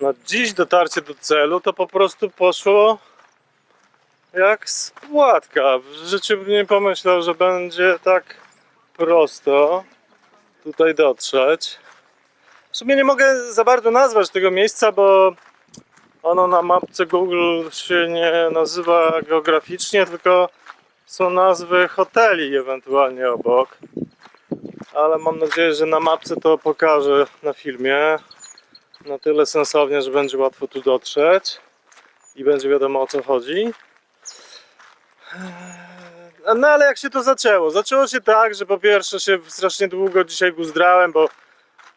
No dziś dotarcie do celu to po prostu poszło jak z płatka. W życiu bym nie pomyślał, że będzie tak prosto tutaj dotrzeć. W sumie nie mogę za bardzo nazwać tego miejsca, bo ono na mapce Google się nie nazywa geograficznie, tylko są nazwy hoteli ewentualnie obok. Ale mam nadzieję, że na mapce to pokażę na filmie na tyle sensownie, że będzie łatwo tu dotrzeć i będzie wiadomo o co chodzi. Eee, No ale jak się to zaczęło? Zaczęło się tak, że po pierwsze się strasznie długo dzisiaj guzdrałem, bo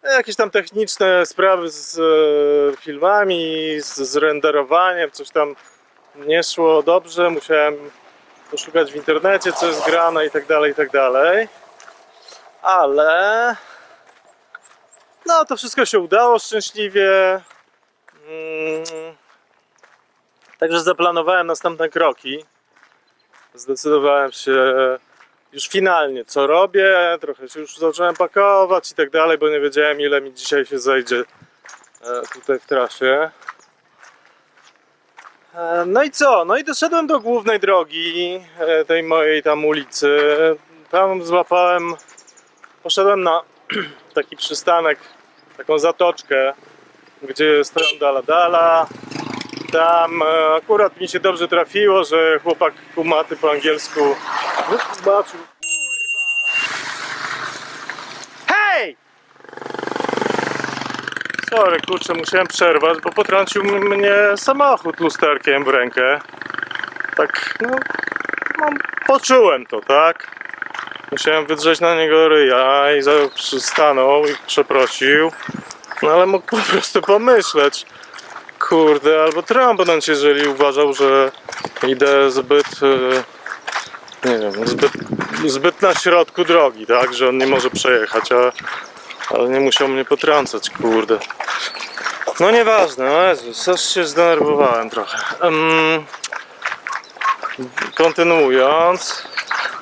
jakieś tam techniczne sprawy z e, filmami, z, z renderowaniem, coś tam nie szło dobrze, musiałem poszukać w internecie, co jest grane i tak dalej, i tak dalej. Ale no to wszystko się udało szczęśliwie. Mm. Także zaplanowałem następne kroki. Zdecydowałem się już finalnie co robię. Trochę się już zacząłem pakować i tak dalej, bo nie wiedziałem ile mi dzisiaj się zejdzie e, tutaj w trasie. E, No i co? No i doszedłem do głównej drogi e, tej mojej tam ulicy. Tam złapałem, poszedłem na taki przystanek, taką zatoczkę, gdzie stoją dala dala. Tam e, akurat mi się dobrze trafiło, że chłopak kumaty po angielsku zobaczył. Hej! Sorry, kurczę, musiałem przerwać, bo potrącił mnie samochód lusterkiem w rękę. Tak, no, no poczułem to, tak? Musiałem wydrzeć na niego ryja i stanął i przeprosił. No ale mógł po prostu pomyśleć. Kurde, albo trąbnąć, jeżeli uważał, że idę zbyt, e, nie wiem, zbyt, zbyt na środku drogi, tak? Że on nie może przejechać, a, ale nie musiał mnie potrącać, kurde. No nieważne, no Jezus, aż się zdenerwowałem trochę. Em, kontynuując.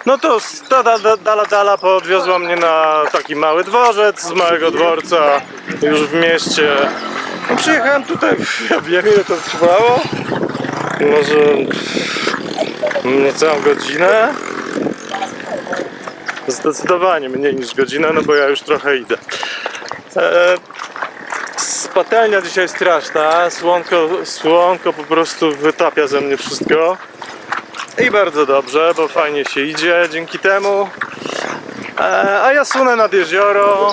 No to ta da, da, dala dala podwiozła mnie na taki mały dworzec z małego dworca już w mieście. No przyjechałem tutaj, ja wiem ile to trwało. Może niecałą godzinę. Zdecydowanie mniej niż godzinę, no bo ja już trochę idę. E, Patelnia dzisiaj straszna, słonko, słonko po prostu wytapia ze mnie wszystko. I bardzo dobrze, bo fajnie się idzie dzięki temu. E, a ja sunę nad jezioro.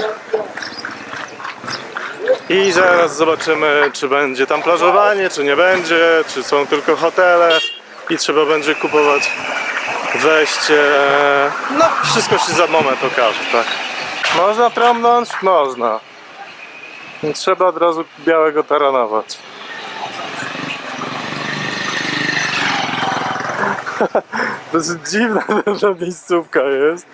I zaraz zobaczymy, czy będzie tam plażowanie, czy nie będzie, czy są tylko hotele i trzeba będzie kupować wejście. No, wszystko się za moment okaże, tak. Można trąbnąć? Można. Trzeba od razu białego taranować. Dosyć dziwna ta miejscówka jest.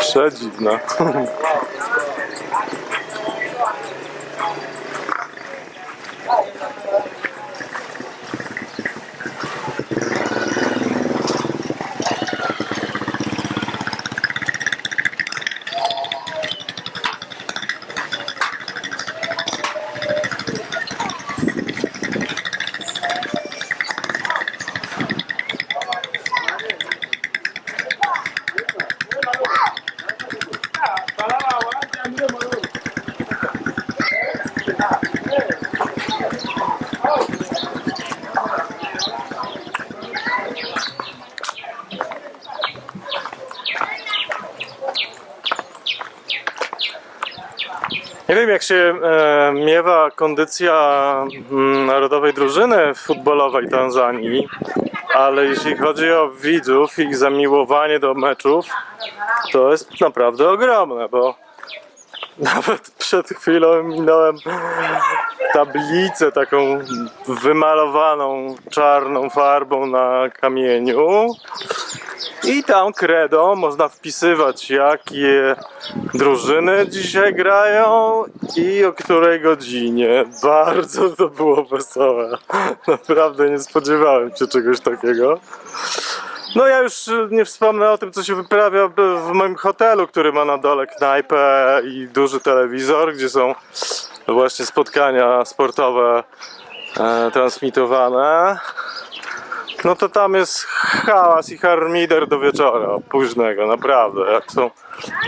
Przedziwna. Nie wiem jak się e, miewa kondycja mm, narodowej drużyny futbolowej Tanzanii, ale jeśli chodzi o widzów i ich zamiłowanie do meczów, to jest naprawdę ogromne, bo nawet przed chwilą minąłem tablicę taką wymalowaną czarną farbą na kamieniu i tam kredą można wpisywać jakie drużyny dzisiaj grają i o której godzinie. Bardzo to było wesołe. Naprawdę nie spodziewałem się czegoś takiego. No ja już nie wspomnę o tym, co się wyprawia w moim hotelu, który ma na dole knajpę i duży telewizor, gdzie są właśnie spotkania sportowe e, transmitowane. No to tam jest hałas i harmider do wieczora późnego, naprawdę. Jak są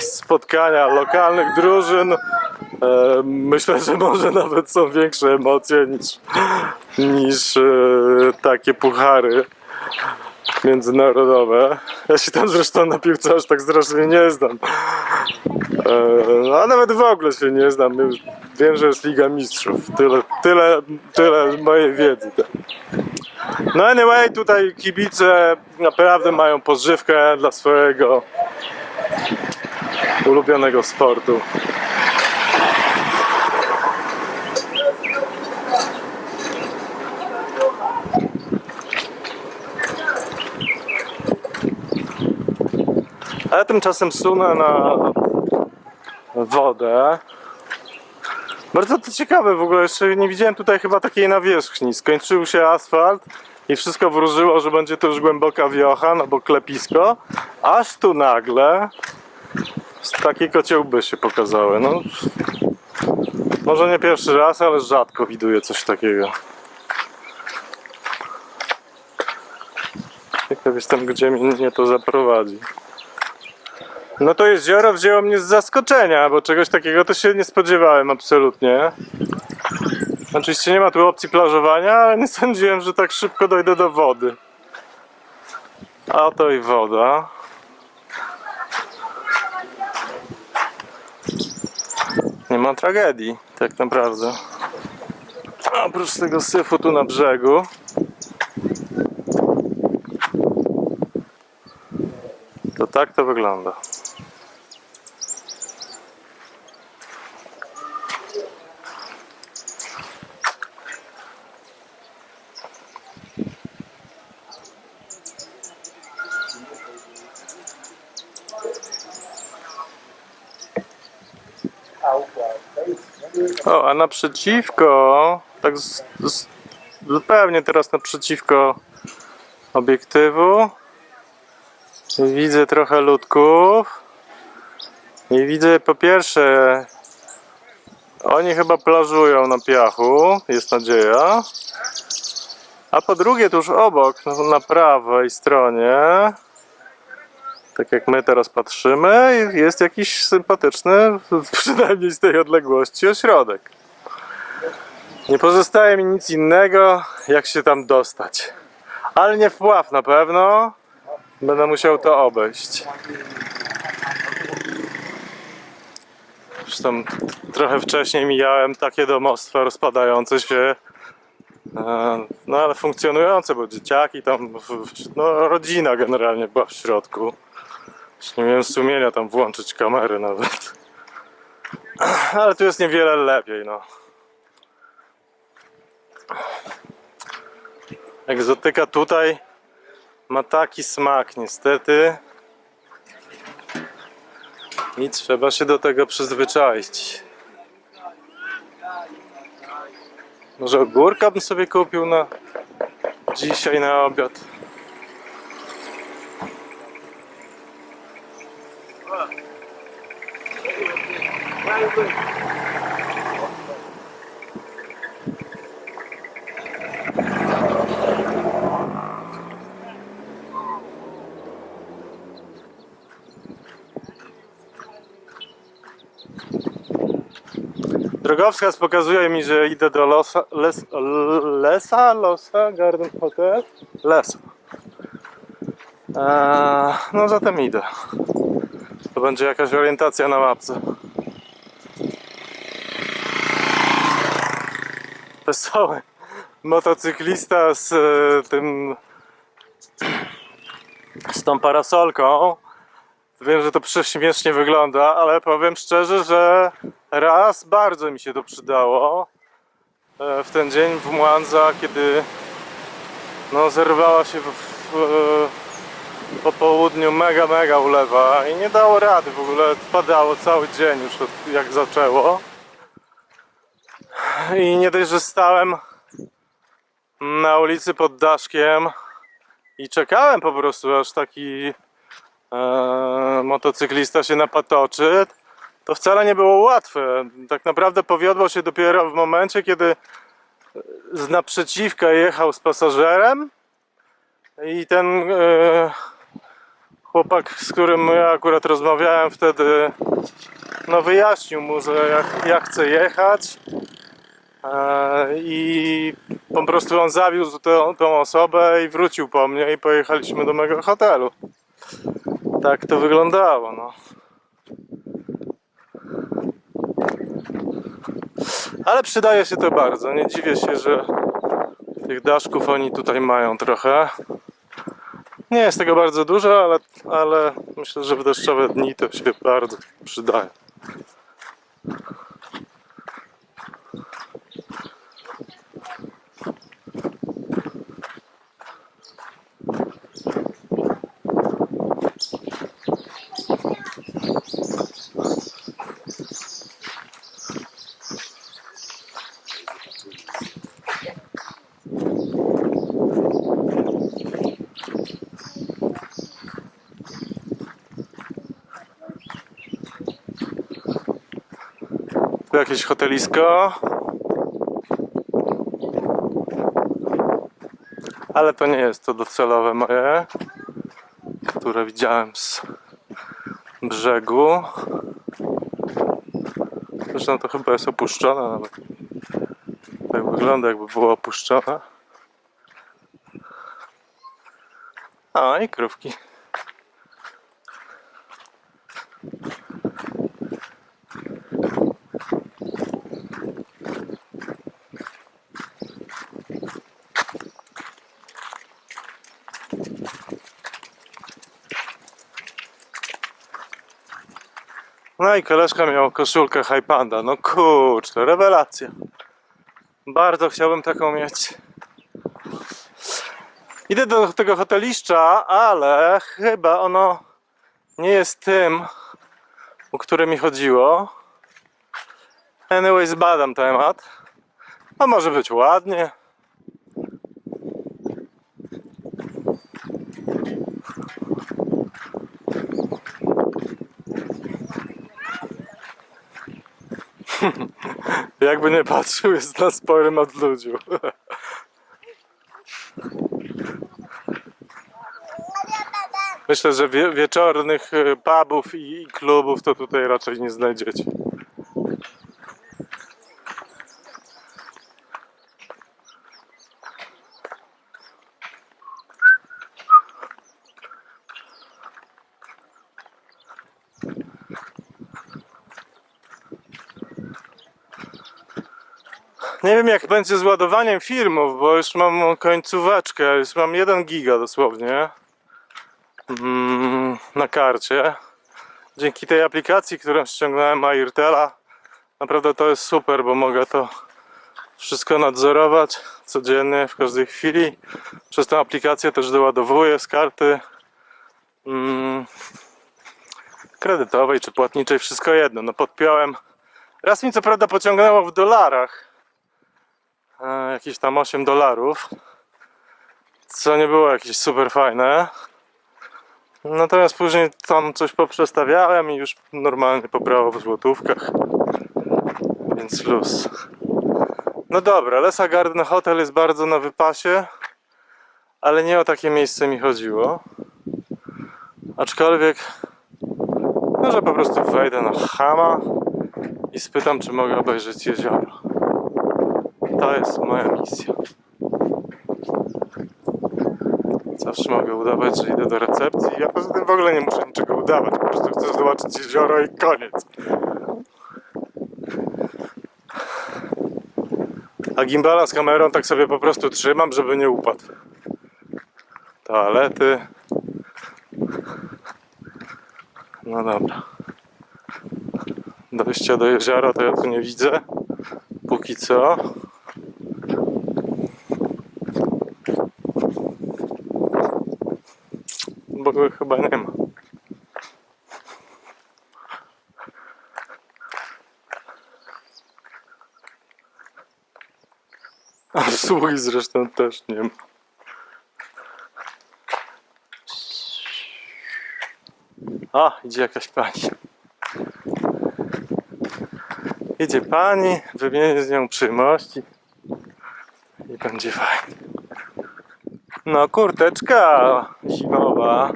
spotkania lokalnych drużyn, e, myślę, że może nawet są większe emocje niż, niż e, takie puchary międzynarodowe. Ja się tam zresztą na piłce aż tak strasznie nie znam. E, No, a nawet w ogóle się nie znam. Wiem, że jest Liga Mistrzów. Tyle, tyle, tyle mojej wiedzy. No anyway, tutaj kibice naprawdę mają pożywkę dla swojego ulubionego sportu. A ja tymczasem sunę na wodę. Bardzo to ciekawe w ogóle, jeszcze nie widziałem tutaj chyba takiej nawierzchni. Skończył się asfalt i wszystko wróżyło, że będzie to już głęboka wiocha, no bo klepisko. Aż tu nagle takie kociołby się pokazały. No, może nie pierwszy raz, ale rzadko widuję coś takiego. Ciekaw jestem, gdzie mnie to zaprowadzi. No to jezioro wzięło mnie z zaskoczenia, bo czegoś takiego to się nie spodziewałem absolutnie. Oczywiście nie ma tu opcji plażowania, ale nie sądziłem, że tak szybko dojdę do wody. A oto i woda. Nie ma tragedii, tak naprawdę. Oprócz tego syfu tu na brzegu. To tak to wygląda. O, a naprzeciwko, tak z, z, zupełnie teraz naprzeciwko obiektywu. Widzę trochę ludków. I widzę po pierwsze oni chyba plażują na piachu, jest nadzieja. A po drugie tuż obok, na prawej stronie tak jak my teraz patrzymy, jest jakiś sympatyczny, przynajmniej z tej odległości, ośrodek. Nie pozostaje mi nic innego, jak się tam dostać. Ale nie wpław na pewno. Będę musiał to obejść. Zresztą trochę wcześniej mijałem takie domostwa rozpadające się. E, No ale funkcjonujące, bo dzieciaki tam, w- w- no rodzina generalnie była w środku. Już nie miałem sumienia tam włączyć kamery nawet. Ale tu jest niewiele lepiej, no. Egzotyka tutaj ma taki smak niestety. I trzeba się do tego przyzwyczaić. Może ogórka bym sobie kupił na dzisiaj na obiad. Drogowskaz pokazuje mi, że idę do Losa, les, Lesa, Losa, Garden Hotel, Lesa. Eee, no zatem idę. To będzie jakaś orientacja na mapce. Wesoły motocyklista z e, tym z tą parasolką. Wiem, że to prześmiesznie wygląda, ale powiem szczerze, że raz bardzo mi się to przydało e, w ten dzień w Mwanza, kiedy no, zerwała się w, w, e, po południu mega, mega ulewa i nie dało rady w ogóle, padało cały dzień już od, jak zaczęło i nie dość, że stałem na ulicy pod daszkiem I czekałem po prostu, aż taki e, motocyklista się napatoczy. To wcale nie było łatwe. Tak naprawdę powiodło się dopiero w momencie, kiedy z naprzeciwka jechał z pasażerem i ten e, chłopak, z którym ja akurat rozmawiałem wtedy, no wyjaśnił mu, że jak, jak chce jechać i po prostu on zawiózł tą, tą osobę i wrócił po mnie i pojechaliśmy do mego hotelu. Tak to wyglądało, no. Ale przydaje się to bardzo. Nie dziwię się, że tych daszków oni tutaj mają trochę. Nie jest tego bardzo dużo, ale, ale myślę, że w deszczowe dni to się bardzo przydaje. Jakieś hotelisko. Ale to nie jest to docelowe moje, które widziałem z brzegu. Zresztą to chyba jest opuszczone nawet. Tak wygląda jakby było opuszczone. A i krówki. No i koleżka miał koszulkę High Panda. No kurczę, rewelacja. Bardzo chciałbym taką mieć. Idę do tego hoteliszcza, ale chyba ono nie jest tym, o które mi chodziło. Anyways, badam temat. A może być ładnie. Jakby nie patrzył, jest na sporym odludziu. Myślę, że wie, wieczornych y, pubów i, i klubów to tutaj raczej nie znajdziecie. Nie wiem jak będzie z ładowaniem filmów, bo już mam końcóweczkę, już mam 1 giga dosłownie mm, na karcie. Dzięki tej aplikacji, którą ściągnąłem Airtela, naprawdę to jest super, bo mogę to wszystko nadzorować codziennie, w każdej chwili. Przez tę aplikację też doładowuję z karty mm, kredytowej czy płatniczej, wszystko jedno. No podpiąłem. Raz mi co prawda pociągnęło w dolarach, jakieś tam 8 dolarów, co nie było jakieś super fajne. Natomiast później tam coś poprzestawiałem i już normalnie pobrało w złotówkach. Więc luz. No dobra, Lesa Garden Hotel jest bardzo na wypasie, ale nie o takie miejsce mi chodziło. Aczkolwiek, no że po prostu wejdę na Hama i spytam, czy mogę obejrzeć jezioro. To jest moja misja. Zawsze mogę udawać, że idę do recepcji. Ja poza tym w ogóle nie muszę niczego udawać. Po prostu chcę zobaczyć jezioro i koniec. A gimbala z kamerą tak sobie po prostu trzymam, żeby nie upadł. Toalety. No dobra. Dojścia do jeziora to ja tu nie widzę. Póki co. wyboru chyba nie ma. A sługi zresztą też nie ma. A, idzie jakaś pani. Idzie pani, wymienię z nią przyjemności i będzie fajnie. No, kurteczka zimowa.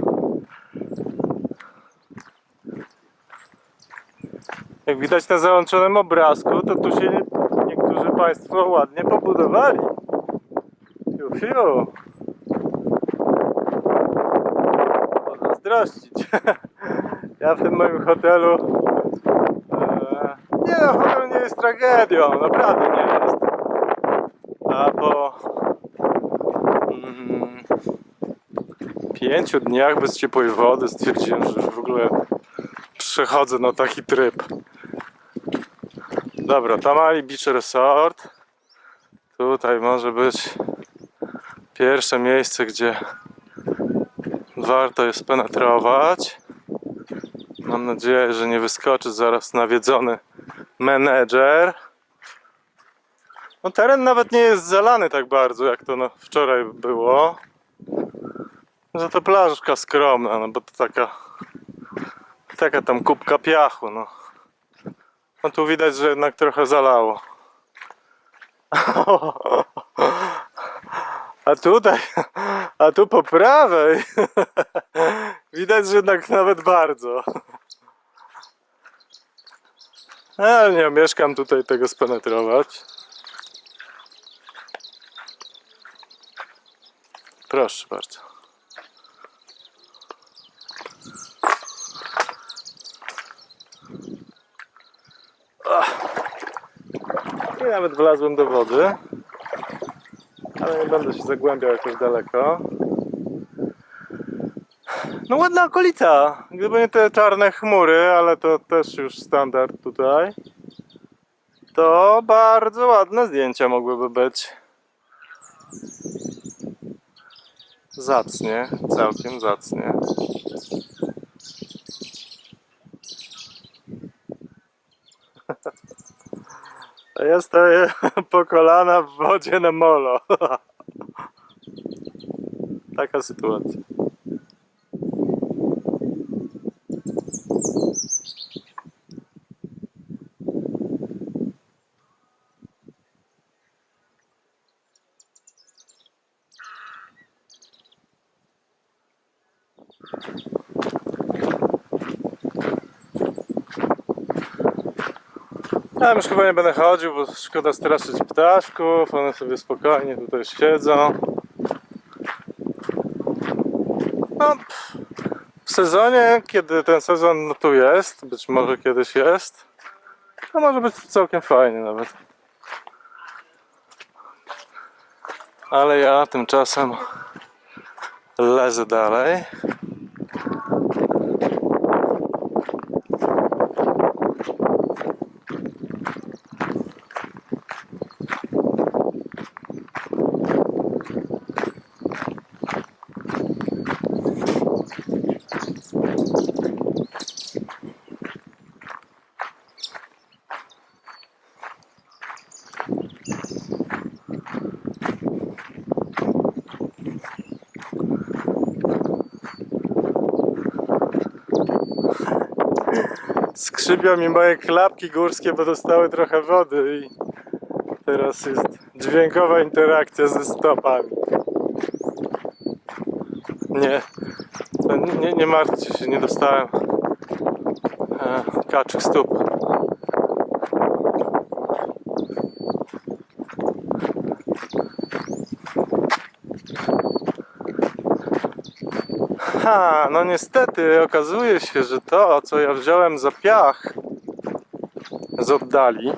Jak widać na załączonym obrazku, to tu się nie- niektórzy Państwo ładnie pobudowali. Fiu, fiu. Pozazdrościć. Ja w tym moim hotelu. E, nie no, hotel nie jest tragedią, naprawdę nie jest. A po pięciu dniach bez ciepłej wody stwierdziłem, że w ogóle przechodzę na taki tryb. Dobra, Tamari Beach Resort. Tutaj może być pierwsze miejsce, gdzie warto jest penetrować. Mam nadzieję, że nie wyskoczy zaraz nawiedzony menedżer. No teren nawet nie jest zalany tak bardzo, jak to no, wczoraj było. Że to plażka skromna, no bo to taka taka tam kubka piachu, no. No tu widać, że jednak trochę zalało. A tutaj, a tu po prawej widać, że jednak nawet bardzo. Ale nie mieszkam tutaj tego spenetrować. Proszę bardzo. Nawet wlazłem do wody. Ale nie będę się zagłębiał jakoś daleko. No ładna okolica. Gdyby nie te czarne chmury, ale to też już standard tutaj. To bardzo ładne zdjęcia mogłyby być. Zacnie, całkiem zacnie. Ja stoję po kolana w wodzie na molo. Taka sytuacja. Ja już chyba nie będę chodził, bo szkoda straszyć ptaszków. One sobie spokojnie tutaj siedzą. No, w sezonie, kiedy ten sezon tu jest, być może kiedyś jest, to może być całkiem fajnie nawet. Ale ja tymczasem lezę dalej. Skrzypią mi moje klapki górskie, bo dostały trochę wody i teraz jest dźwiękowa interakcja ze stopami. Nie, nie, nie martwcie się, nie dostałem e, kaczych stóp. Ha, no niestety okazuje się, że to, co ja wziąłem za piach z oddali,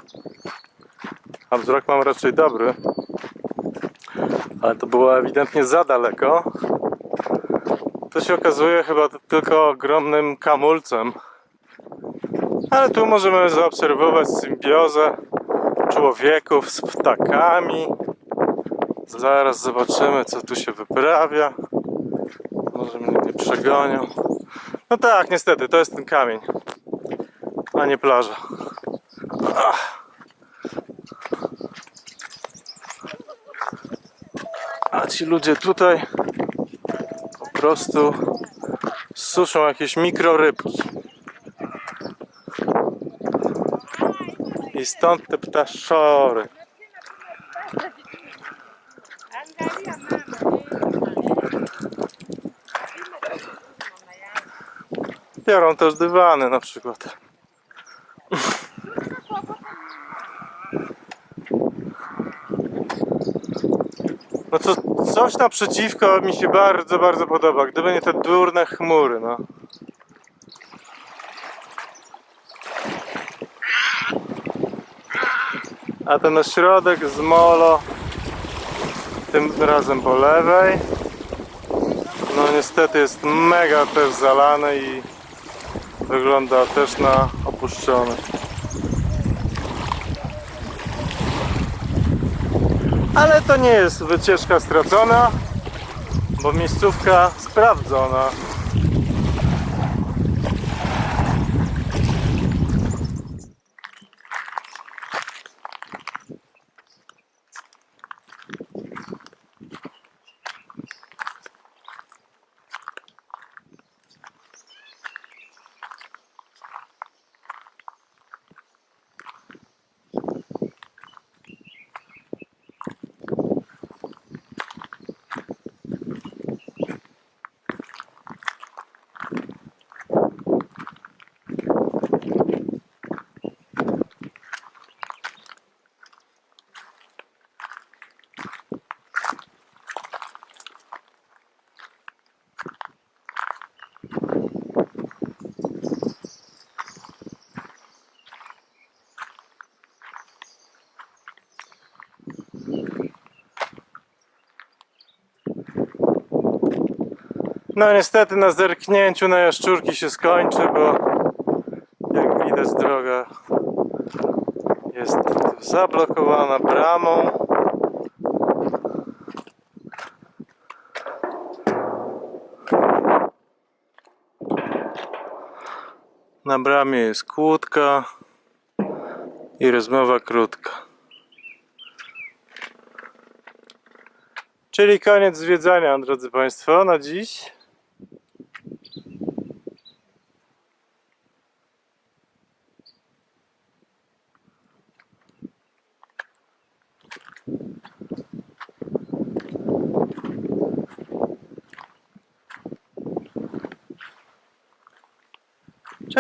a wzrok mam raczej dobry, ale to było ewidentnie za daleko, to się okazuje chyba tylko ogromnym kamulcem. Ale tu możemy zaobserwować symbiozę człowieków z ptakami. Zaraz zobaczymy, co tu się wyprawia. Może mnie nie przegonią. No tak, niestety, to jest ten kamień, a nie plaża. Ach. A ci ludzie tutaj po prostu suszą jakieś mikrorybki. I stąd te ptaszory. Biorą też dywany na przykład. No co, coś naprzeciwko mi się bardzo, bardzo podoba. Gdyby nie te durne chmury, no. A ten ośrodek z molo tym razem po lewej. No niestety jest mega też zalany i wygląda też na opuszczony. Ale to nie jest wycieczka stracona, bo miejscówka sprawdzona. No niestety na zerknięciu na jaszczurki się skończy, bo jak widać droga jest zablokowana bramą. Na bramie jest kłódka i rozmowa krótka. Czyli koniec zwiedzania, drodzy Państwo, na dziś.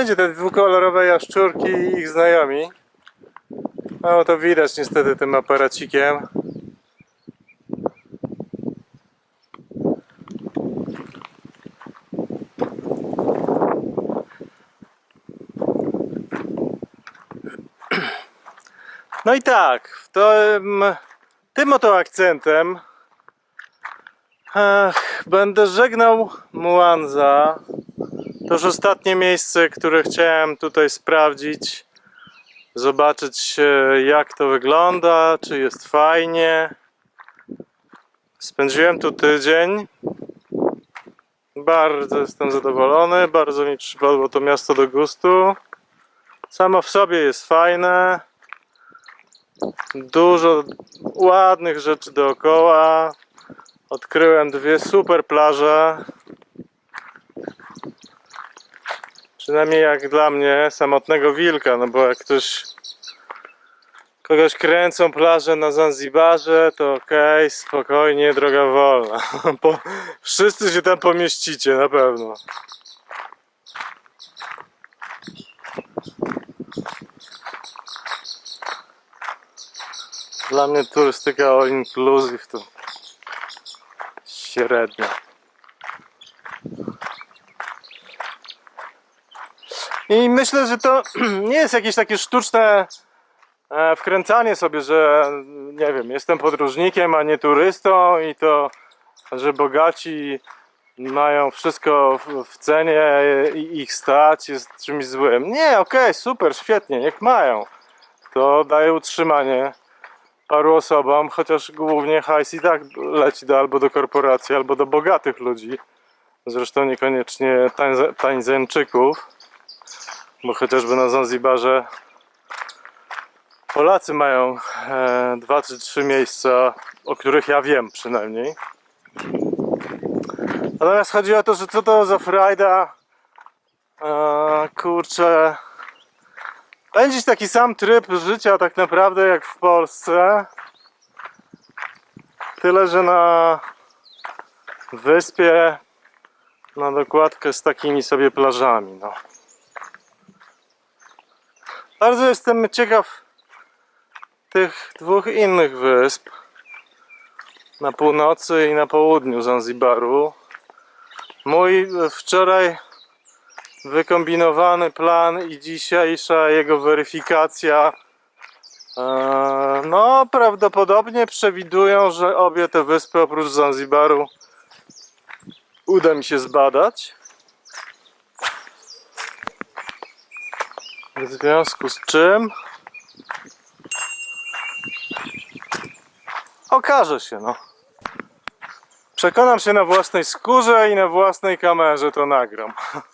Wszędzie te dwukolorowe jaszczurki i ich znajomi. No to widać niestety tym aparacikiem. No i tak, w tym, oto akcentem ech, będę żegnał Muanza. To już ostatnie miejsce, które chciałem tutaj sprawdzić. Zobaczyć jak to wygląda, czy jest fajnie. Spędziłem tu tydzień. Bardzo jestem zadowolony, bardzo mi przypadło to miasto do gustu. Samo w sobie jest fajne. Dużo ładnych rzeczy dookoła. Odkryłem dwie super plaże. Przynajmniej jak dla mnie, samotnego wilka, no bo jak ktoś kogoś kręcą plaże na Zanzibarze, to okej, spokojnie, droga wolna. Po, wszyscy się tam pomieścicie, na pewno. Dla mnie turystyka all inclusive to średnia. I myślę, że to nie jest jakieś takie sztuczne e, wkręcanie sobie, że nie wiem, jestem podróżnikiem, a nie turystą i to, że bogaci mają wszystko w- cenie i ich stać jest czymś złym. Nie, okej, super, świetnie, niech mają. To daje utrzymanie paru osobom, chociaż głównie hajs i tak leci do, albo do korporacji, albo do bogatych ludzi. Zresztą niekoniecznie tańze- tańzeńczyków, bo chociażby na Zanzibarze Polacy mają e, dwa czy trzy miejsca, o których ja wiem przynajmniej. Natomiast chodzi o to, że co to za frajda e, kurczę, będzie taki sam tryb życia tak naprawdę jak w Polsce. Tyle, że na wyspie na dokładkę z takimi sobie plażami. No. Bardzo jestem ciekaw tych dwóch innych wysp na północy i na południu Zanzibaru. Mój wczoraj wykombinowany plan i dzisiejsza jego weryfikacja e, no prawdopodobnie przewidują, że obie te wyspy oprócz Zanzibaru uda mi się zbadać. W związku z czym okaże się, no. Przekonam się na własnej skórze i na własnej kamerze to nagram.